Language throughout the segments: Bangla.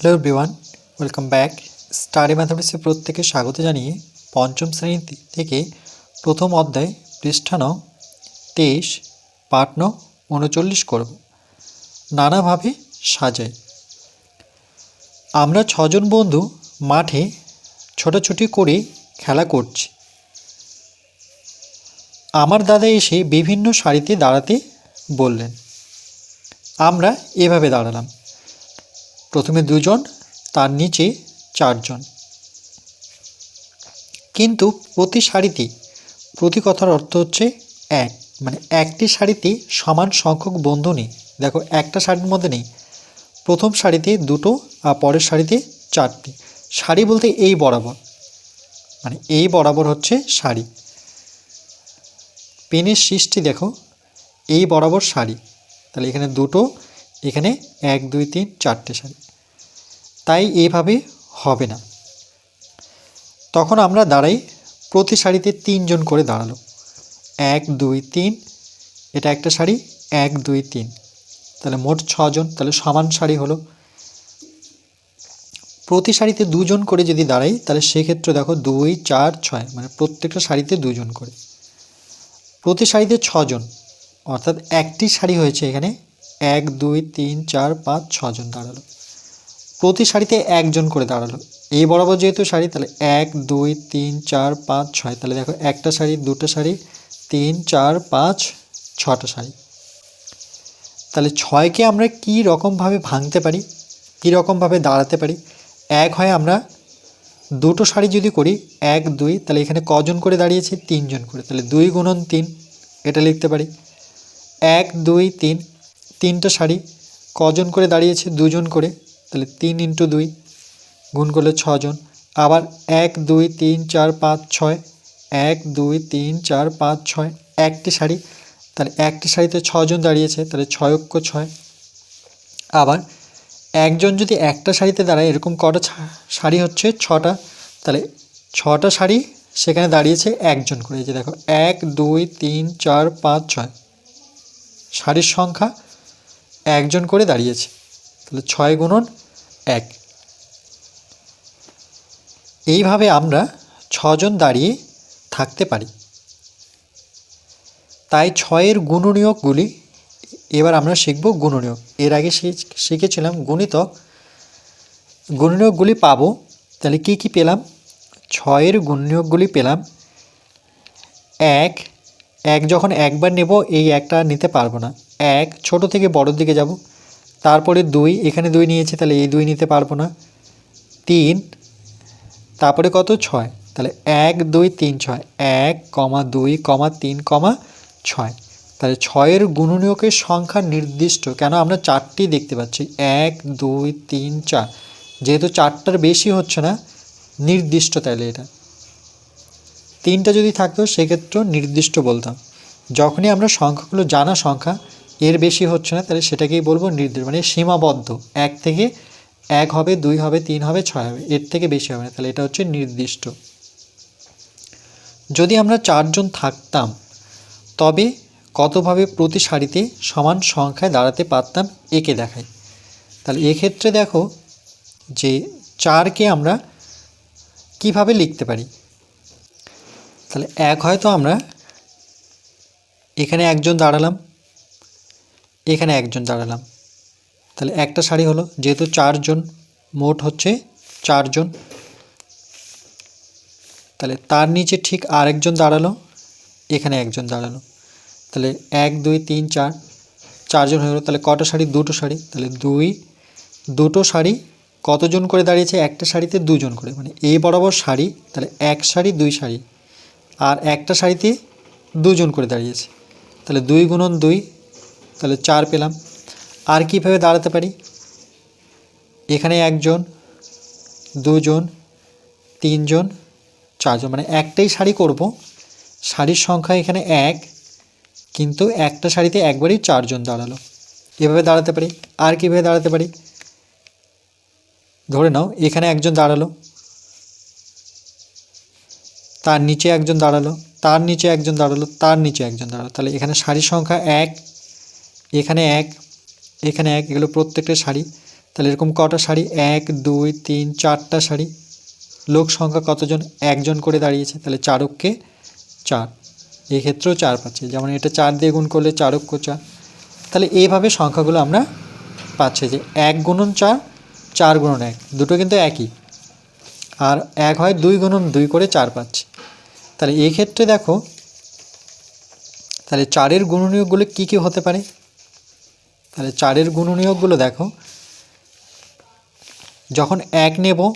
Hello everyone welcome back study ম্যাথামেটিক্সে প্রত্যেকে স্বাগত জানিয়ে পঞ্চম শ্রেণি থেকে প্রথম অধ্যায় পৃষ্ঠা নং তেইশ, পাঠ নং, উনচল্লিশ করব। নানাভাবে সাজাই। আমরা ছজন বন্ধু মাঠে ছোটাছুটি করে খেলা করছি। আমার দাদা এসে বিভিন্ন সারিতে দাঁড়াতে বললেন। আমরা এভাবে দাঁড়ালাম। প্রথমে দুজন, তার নিচে চারজন। কিন্তু প্রতি সারিতে প্রতি কথার অর্থ হচ্ছে এক। মানে একটি সারিতে সমান সংখ্যক বন্ধু নেই। দেখো, একটা শাড়ির মধ্যে নেই। প্রথম শাড়িতে দুটো আর পরের শাড়িতে চারটি। শাড়ি বলতে এই বরাবর। মানে এই বরাবর হচ্ছে শাড়ি পেনের সৃষ্টি দেখো, এই বরাবর শাড়ি তাহলে এখানে দুটো এখানে এক, দুই, তিন, চারটে সারি। তাই এইভাবে হবে না। তখন আমরা দাঁড়াই প্রতি সারিতে তিনজন করে দাঁড়াল। এক, দুই, তিন, এটা একটা সারি, এক, দুই, তিন। তাহলে মোট ছজন, তাহলে সমান সারি হলো। প্রতি সারিতে দুজন করে যদি দাঁড়াই, তাহলে সেক্ষেত্রে দেখো দুই, চার, ছয় মানে প্রত্যেকটা সারিতে দুজন করে। প্রতি সারিতে ছজন, অর্থাৎ একটি সারি হয়েছে এখানে এক, দুই, তিন, চার, পাঁচ ছজন দাঁড়াল। প্রতি সারিতে একজন করে দাঁড়াল। এই বরাবর যেহেতু সারি, তাহলে এক, দুই, তিন, চার, পাঁচ, ছয়। তাহলে দেখো একটা সারি, দুটো সারি, তিন, চার, পাঁচ, ছটা সারি। তাহলে ছয়কে আমরা কী রকমভাবে ভাঙতে পারি, কী রকমভাবে দাঁড়াতে পারি? এক হয় আমরা দুটো সারি যদি করি, এক, দুই, তাহলে এখানে কজন করে দাঁড়িয়েছে? তিনজন করে। তাহলে দুই গুণন তিন, এটা লিখতে পারি। এক, দুই, তিন তিনটা শাড়ি, কজন করে দাঁড়িয়েছে দুজন করে, তাহলে তিন ইন্টু দুই গুণ করলে ছজন। আবার এক, দুই, তিন, চার, পাঁচ, ছয়, এক, দুই, তিন, চার, পাঁচ, ছয়, একটি শাড়ি, তাহলে একটি শাড়িতে ছজন দাঁড়িয়েছে, তাহলে ছয় অক্ষ ছয়। আবার একজন যদি একটা শাড়িতে দাঁড়ায়, এরকম কটা শাড়ি হচ্ছে ছটা, তাহলে ছটা শাড়ি সেখানে দাঁড়িয়েছে একজন করে। যে দেখো, এক, দুই, তিন, চার, পাঁচ, ছয়, শাড়ির সংখ্যা একজন করে দাঁড়িয়েছে। তাহলে ছয় গুণন এক। এইভাবে আমরা ছজন দাঁড়িয়ে থাকতে পারি। তাই ছয়ের গুণনীয়কগুলি এবার আমরা শিখব গুণনীয়ক। এর আগে শিখেছিলাম গুণিতক গুণনীয়কগুলি পাবো। তাহলে কি কি পেলাম? ছয়ের গুণনীয়কগুলি পেলাম। এক। এক যখন একবার নেব, এই একটা নিতে পারব না। এক, ছোট থেকে বড়োর দিকে যাব। তারপরে দুই, এখানে দুই নিয়েছে, তাহলে এই দুই নিতে পারব না। তিন, তারপরে কত? ছয়। তাহলে এক, দুই, তিন, ছয়। এক, কমা দুই, কমা তিন, কমা ছয়। তাহলে ছয়ের গুণনীয়কের সংখ্যা নির্দিষ্ট। কেন? আমরা চারটি দেখতে পাচ্ছি। এক, দুই, তিন, চার। যেহেতু চারটার বেশি হচ্ছে না, নির্দিষ্ট তাহলে এটা। তিনটা যদি থাকতো, সেক্ষেত্রেও নির্দিষ্ট বলতাম। যখনই আমরা সংখ্যাগুলো জানা সংখ্যা এর বেশি হচ্ছে না, তাহলে সেটাকেই বলব নির্দিষ্ট মানে সীমাবদ্ধ। এক থেকে এক হবে, দুই হবে, তিন হবে, ছয় হবে, এর থেকে বেশি হবে না, তাহলে এটা হচ্ছে নির্দিষ্ট। যদি আমরা চারজন থাকতাম, তবে কতভাবে প্রতি সারিতে সমান সংখ্যায় দাঁড়াতে পারতাম, একে দেখাই। তাহলে এক্ষেত্রে দেখো যে চারকে আমরা কীভাবে লিখতে পারি? তাহলে এক হয়তো আমরা এখানে একজন দাঁড়ালাম এখানে একজন দাঁড়ালাম। তাহলে একটা শাড়ি হলো, যেহেতু চারজন, মোট হচ্ছে চারজন। তাহলে তার নিচে ঠিক আরেকজন দাঁড়াল, এখানে একজন দাঁড়াল। তাহলে এক, দুই, তিন, চার, চারজন হয়ে গেলো। তাহলে কটা শাড়ি? দুটো শাড়ি। তাহলে দুই, দুটো শাড়ি কতজন করে দাঁড়িয়েছে? একটা শাড়িতে দুজন করে। মানে এই বরাবর শাড়ি, তাহলে এক শাড়ি, দুই শাড়ি। আর একটা শাড়িতে দুজন করে দাঁড়িয়েছে। তাহলে দুই গুণন দুই তাহলে চার পেলাম। আর কীভাবে দাঁড়াতে পারি? এখানে একজন, দুজন, তিনজন, চারজন মানে একটাই শাড়ি করব। শাড়ির সংখ্যা এখানে এক, কিন্তু একটা শাড়িতে একবারই চারজন দাঁড়াল। এভাবে দাঁড়াতে পারি। আর কীভাবে দাঁড়াতে পারি? ধরে নাও, এখানে একজন দাঁড়াল। তার নিচে একজন দাঁড়াল। তার নিচে একজন দাঁড়াল। তার নিচে একজন দাঁড়াল। তাহলে এখানে শাড়ির সংখ্যা এক এখানে এক এখানে এক, এগুলো প্রত্যেকটা শাড়ি। তাহলে এরকম কটা শাড়ি? এক, দুই, তিন, চারটা শাড়ি। লোক সংখ্যা কতজন? একজন করে দাঁড়িয়েছে। তাহলে চারককে চার। এক্ষেত্রেও চার পাচ্ছে। যেমন এটা চার দিয়ে গুণ করলে চারক্য চার। তাহলে এইভাবে সংখ্যাগুলো আমরা পাচ্ছি যে এক গুণন চার চার গুণন এক। দুটো কিন্তু একই। আর এক হয় দুই গুণন দুই করে চার পাচ্ছি। তাহলে এই ক্ষেত্রে দেখো, তাহলে চারের গুণনীয়কগুলো কী কী হতে পারে? তাহলে চারের গুণনীয়কগুলো দেখো। যখন এক নেব,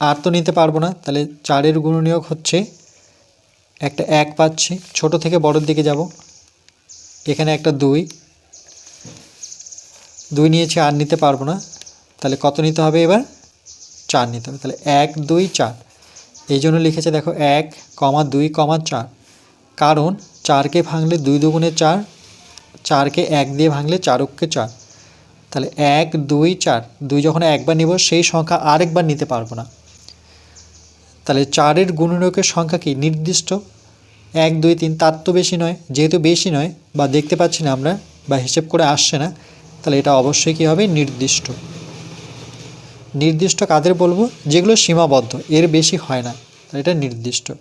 আর তো নিতে পারব না, তাহলে চারের গুণনীয়ক হচ্ছে, একটা এক পাচ্ছি, ছোট থেকে বড়র দিকে যাব। এখানে একটা দুই। দুই নিয়েছি, আর নিতে পারব না। তাহলে কত নিতে হবে এবার? চার নিতে হবে। তাহলে এক, দুই, চার। এই জন্য লিখেছে দেখো, এক, কমা দুই, কমা চার। কারণ চারকে ভাঙলে দুই দুগুণে চার চারকে এক দিয়ে ভাঙলে চারককে চার। তাহলে এক, দুই, চার। দুই যখন একবার নিব, সেই সংখ্যা আরেকবার নিতে পারব না। তাহলে চারের গুণনীয়কের সংখ্যা কি? নির্দিষ্ট। এক, দুই, তিন, তার তো বেশি নয়। যেহেতু বেশি নয়, বা দেখতে পাচ্ছি না আমরা, বা হিসেব করে আসছে না, তাহলে এটা অবশ্যই কী হবে? নির্দিষ্ট। নির্দিষ্ট কাদের বলব? যেগুলো সীমাবদ্ধ। এর বেশি হয় না। তাহলে এটা নির্দিষ্ট।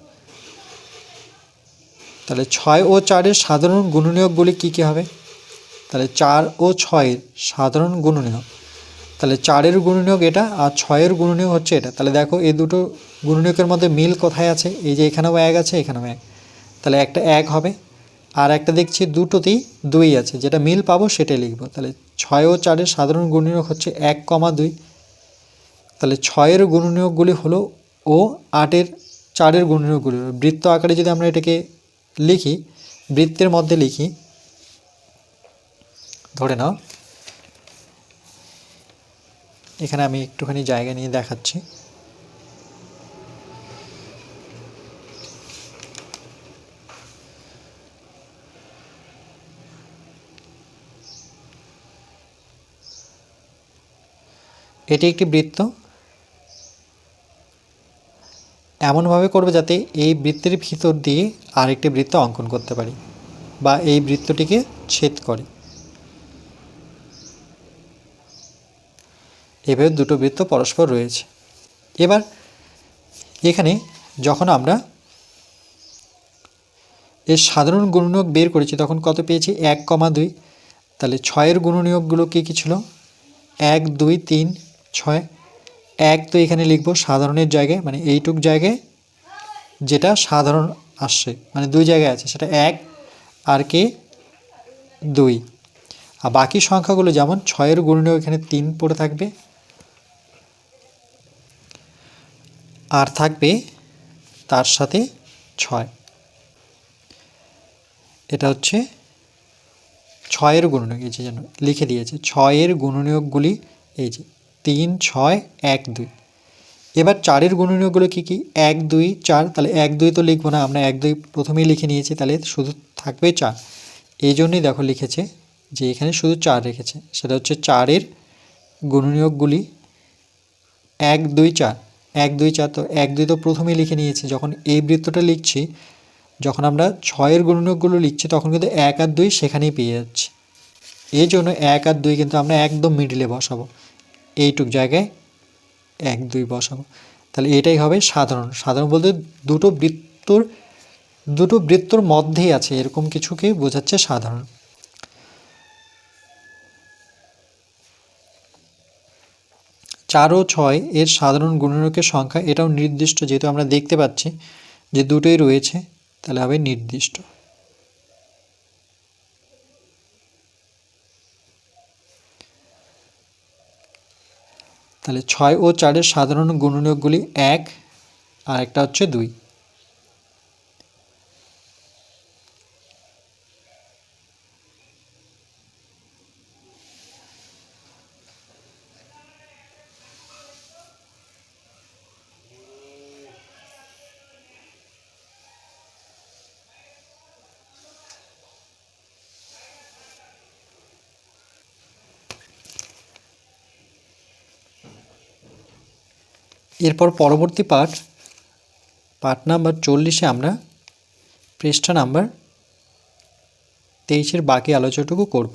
তাহলে ছয় ও চারের সাধারণ গুণনীয়কগুলি কী কী হবে? তাহলে চার ও ছয়ের সাধারণ গুণনীয়ক। তাহলে চারের গুণনীয়ক এটা আর ছয়ের গুণনীয়ক হচ্ছে এটা। তাহলে দেখো এই দুটো গুণনীয়কের মধ্যে মিল কোথায় আছে? এই যে এখানেও এক আছে, এখানেও এক। তাহলে একটা এক হবে। আর একটা দেখছি দুটোতেই দুই আছে। যেটা মিল পাবো সেটাই লিখব। তাহলে ছয় ও চারের সাধারণ গুণনীয়ক হচ্ছে এক কমা দুই। তাহলে ছয়ের গুণনীয়কগুলি হলো ও আটের চারের গুণনীয়কগুলি। বৃত্ত আকারে যদি আমরা এটাকে লিখি, বৃত্তের মধ্যে লিখি। ধরে নাও। এখানে আমি একটুখানি জায়গা নিয়ে দেখাচ্ছি। এটি একটি বৃত্ত। এমনভাবে করবে যাতে এই বৃত্তের ভিতর দিয়ে আরেকটি বৃত্ত অঙ্কন করতে পারি বা এই বৃত্তটিকে ছেদ করে। এভাবে দুটো বৃত্ত পরস্পর রয়েছে। এবার এখানে যখন আমরা এর সাধারণ গুণনীয়ক বের করেছি, তখন কত পেয়েছি? এক কমা দুই। তাহলে ছয়ের গুণনীয়কগুলো কী কী ছিল? এক, দুই, তিন, ছয় এক তো এখানে লিখব সাধারণের জায়গায় মানে এইটুক জায়গায় যেটা সাধারণ আসছে মানে দুই জায়গায় আছে, সেটা এক আর কে? দুই। আর বাকি সংখ্যাগুলো যেমন ছয়ের গুণনীয়ক এখানে তিন পড়ে থাকবে। আর থাকবে তার সাথে ছয়। এটা হচ্ছে ছয়ের গুণনীয়ক এই যে যেন লিখে দিয়েছে, ছয়ের গুণনীয়কগুলি এই যে তিন, ছয়, এক, দুই। এবার চারের গুণনীয়কগুলো কী কী? এক, দুই, চার, তাহলে এক, দুই তো লিখব না, আমরা এক, দুই প্রথমেই লিখে নিয়েছি, তাহলে শুধু থাকবে চার। এই জন্যই দেখো লিখেছে যে এখানে শুধু চার রেখেছে, সেটা হচ্ছে চারের গুণনীয়কগুলি এক, দুই, চার। এক, দুই, চার তো এক, দুই তো প্রথমেই লিখে নিয়েছি, যখন এই বৃত্তটা লিখছি, যখন আমরা ছয়ের গুণনীয়কগুলো লিখছি, তখন কিন্তু এক আর দুই সেখানেই পেয়ে যাচ্ছি। এই জন্য এক আর দুই কিন্তু আমরা একদম মিডিলে বসাবো। এইটুক জায়গায় এক, দুই বসাবো। তাহলে এটাই হবে সাধারণ। সাধারণ বলতে দুটো বৃত্তর দুটো বৃত্তর মধ্যেই আছে, এরকম কিছুকে বোঝাচ্ছে সাধারণ। চার ও ছয় এর সাধারণ গুণনীয়কের সংখ্যা, এটাও নির্দিষ্ট, যেহেতু আমরা দেখতে পাচ্ছি যে দুটোই রয়েছে, তাহলে হবে নির্দিষ্ট। তাহলে ছয় ও চারের সাধারণ গুণনীয়কগুলি এক আর একটা হচ্ছে দুই। এরপর পরবর্তী পাঠ পাঠ নাম্বার চল্লিশে আমরা পৃষ্ঠা নাম্বার তেইশের বাকি আলোচনাটুকু করব।